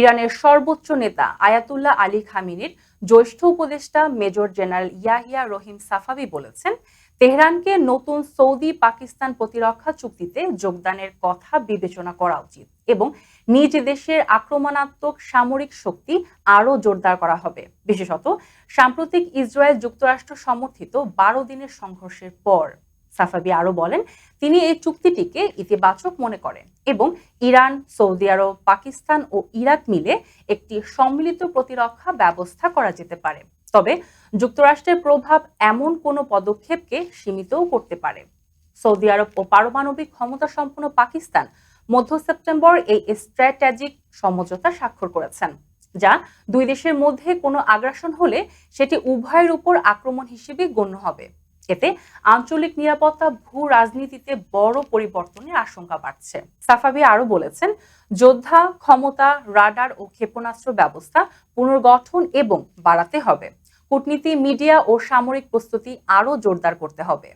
ইরানের সর্বোচ্চ নেতা আয়াতুল্লাহ আলী খামিনির জ্যেষ্ঠ উপদেষ্টা major general Yahya Rahim Safavi বলেছেন, তেহরানকে নতুন সৌদি পাকিস্তান প্রতিরক্ষা চুক্তিতে যোগদানের কথা বিবেচনা করা উচিত এবং নিজ দেশের আক্রমণাত্মক সামরিক শক্তি আরও জোরদার করা হবে। বিশেষত, সাম্প্রতিক ইসরায়েল যুক্তরাষ্ট্র সমর্থিত বারো দিনের সংঘর্ষের পর। সাফাবি আরও বলেন, তিনি এই চুক্তিটিকে ইতিবাচক মনে করেন এবং ইরান, সৌদি আরব, পাকিস্তান ও ইরাক মিলে একটি সম্মিলিত প্রতিরক্ষা ব্যবস্থা করা যেতে পারে। তবে যুক্তরাষ্ট্রের প্রভাব এমন কোনো পদক্ষেপকে সীমিতও করতে পারে। সৌদি আরব ও পারমাণবিক ক্ষমতা সম্পন্ন পাকিস্তান মধ্য সেপ্টেম্বর এই স্ট্র্যাটেজিক সমঝোতা স্বাক্ষর করেছেন, যা দুই দেশের মধ্যে কোনো আগ্রাসন হলে সেটি উভয়ের উপর আক্রমণ হিসেবে গণ্য হবে। এতে আঞ্চলিক নিরাপত্তা ভূ রাজনীতিতে বড় পরিবর্তনের আশঙ্কা বাড়ছে। সাফাবি আরও বলেছেন, যোদ্ধা ক্ষমতা, রাডার ও ক্ষেপণাস্ত্র ব্যবস্থা পুনর্গঠন এবং বাড়াতে হবে। কূটনীতি, মিডিয়া ও সামরিক প্রস্তুতি আরও জোরদার করতে হবে।